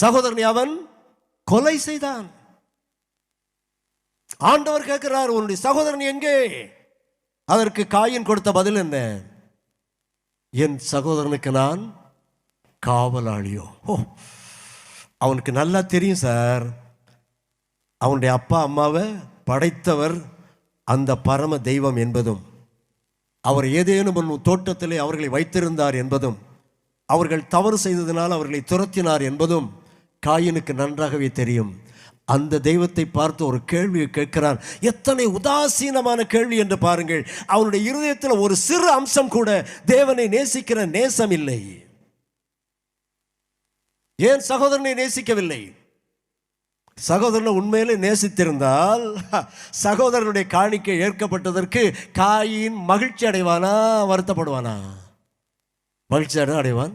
சகோதரனை அவன் கொலை செய்தான். ஆண்டவர் கேட்கிறார் உன்னுடைய சகோதரன் எங்கே? அதற்கு காயின் கொடுத்த பதில் என்ன? என் சகோதரனுக்கு நான் காவலாளியோ. ஓ அவனுக்கு நல்லா தெரியும் சார். அவனுடைய அப்பா அம்மாவை படைத்தவர் அந்த பரம தெய்வம் என்பதும் அவர் ஏதேனும் ஒரு தோட்டத்திலே அவர்களை வைத்திருந்தார் என்பதும் அவர்கள் தவறு செய்ததினால் அவர்களை துரத்தினார் என்பதும் காயினுக்கு நன்றாகவே தெரியும். அந்த தெய்வத்தை பார்த்து ஒரு கேள்வியை கேட்கிறான். எத்தனை உதாசீனமான கேள்வி என்று பாருங்கள். அவனுடைய இருதயத்தில் ஒரு சிறு அம்சம் கூட தேவனை நேசிக்கிற நேசம் இல்லை. ஏன் சகோதரனை நேசிக்கவில்லை? சகோதரனை உண்மையிலே நேசித்திருந்தால் சகோதரனுடைய காணிக்கை ஏற்கப்பட்டதற்கு காயின் மகிழ்ச்சி அடைவானா வருத்தப்படுவானா? மகிழ்ச்சி அடை- அடைவான்?